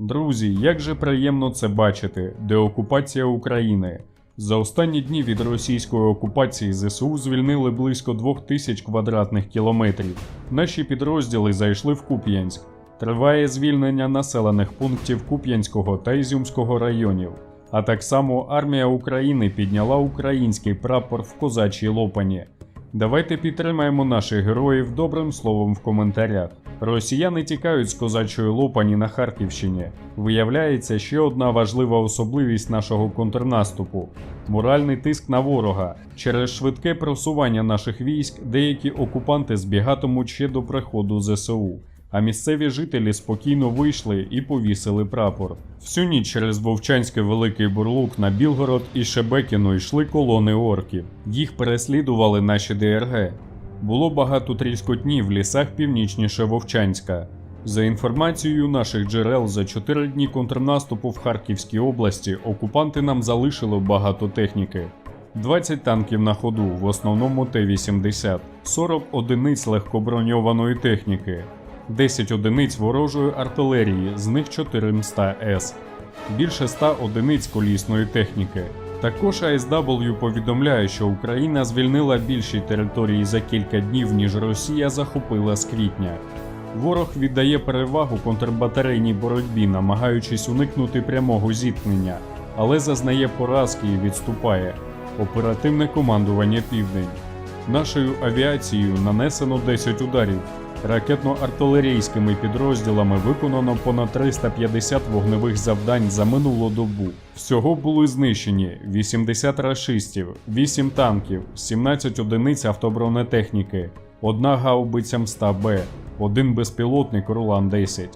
Друзі, як же приємно це бачити, деокупація України. За останні дні від російської окупації ЗСУ звільнили близько двох тисяч квадратних кілометрів. Наші підрозділи зайшли в Куп'янськ. Триває звільнення населених пунктів Куп'янського та Ізюмського районів. А так само армія України підняла український прапор в козачій лопані. Давайте підтримаємо наших героїв добрим словом в коментарях. Росіяни тікають з козачої лопані на Харківщині. Виявляється ще одна важлива особливість нашого контрнаступу моральний тиск на ворога. Через швидке просування наших військ деякі окупанти збігатимуть ще до приходу ЗСУ. А місцеві жителі спокійно вийшли і повісили прапор. Всю ніч через Вовчанський великий бурлук на Білгород і Шебекіно йшли колони орків. Їх переслідували наші ДРГ. Було багато тріскотні в лісах північніше Вовчанська. За інформацією наших джерел, за 4 дні контрнаступу в Харківській області окупанти нам залишили багато техніки. 20 танків на ходу, в основному Т-80, 40 одиниць легкоброньованої техніки, 10 одиниць ворожої артилерії, з них 400 С, більше 100 одиниць колісної техніки. Також ASW повідомляє, що Україна звільнила більші території за кілька днів, ніж Росія захопила з квітня. Ворог віддає перевагу контрбатарейній боротьбі, намагаючись уникнути прямого зіткнення, але зазнає поразки і відступає. Оперативне командування Південь. Нашою авіацією нанесено 10 ударів. Ракетно-артилерійськими підрозділами виконано понад 350 вогневих завдань за минулу добу. Всього були знищені 80 рашистів, 8 танків, 17 одиниць автобронетехніки, одна гаубиця МСТА-Б, один безпілотник Рулан-10.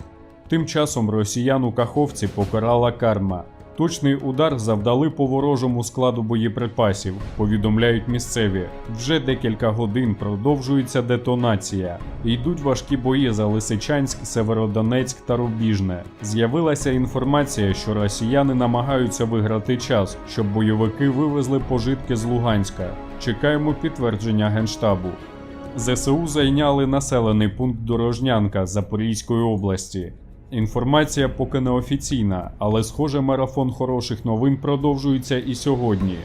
Тим часом росіян у Каховці покарала карма. Точний удар завдали по ворожому складу боєприпасів, повідомляють місцеві. Вже декілька годин продовжується детонація. Йдуть важкі бої за Лисичанськ, Северодонецьк та Рубіжне. З'явилася інформація, що росіяни намагаються виграти час, щоб бойовики вивезли пожитки з Луганська. Чекаємо підтвердження генштабу. ЗСУ зайняли населений пункт Дорожнянка Запорізької області. Інформація поки не офіційна, але схоже, марафон хороших новин продовжується і сьогодні.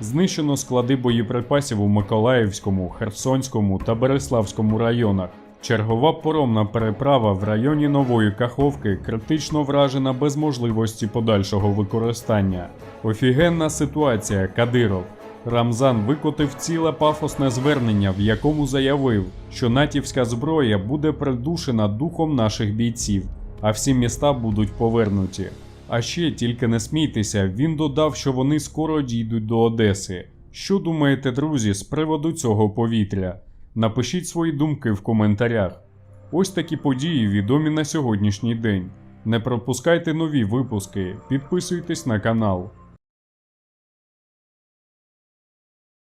Знищено склади боєприпасів у Миколаївському, Херсонському та Береславському районах. Чергова поромна переправа в районі Нової Каховки критично вражена без можливості подальшого використання. Офігенна ситуація Кадиров. Рамзан викотив ціле пафосне звернення, в якому заявив, що натівська зброя буде придушена духом наших бійців, а всі міста будуть повернуті. А ще тільки не смійтеся, він додав, що вони скоро дійдуть до Одеси. Що думаєте, друзі, з приводу цього повітря? Напишіть свої думки в коментарях. Ось такі події відомі на сьогоднішній день. Не пропускайте нові випуски, підписуйтесь на канал.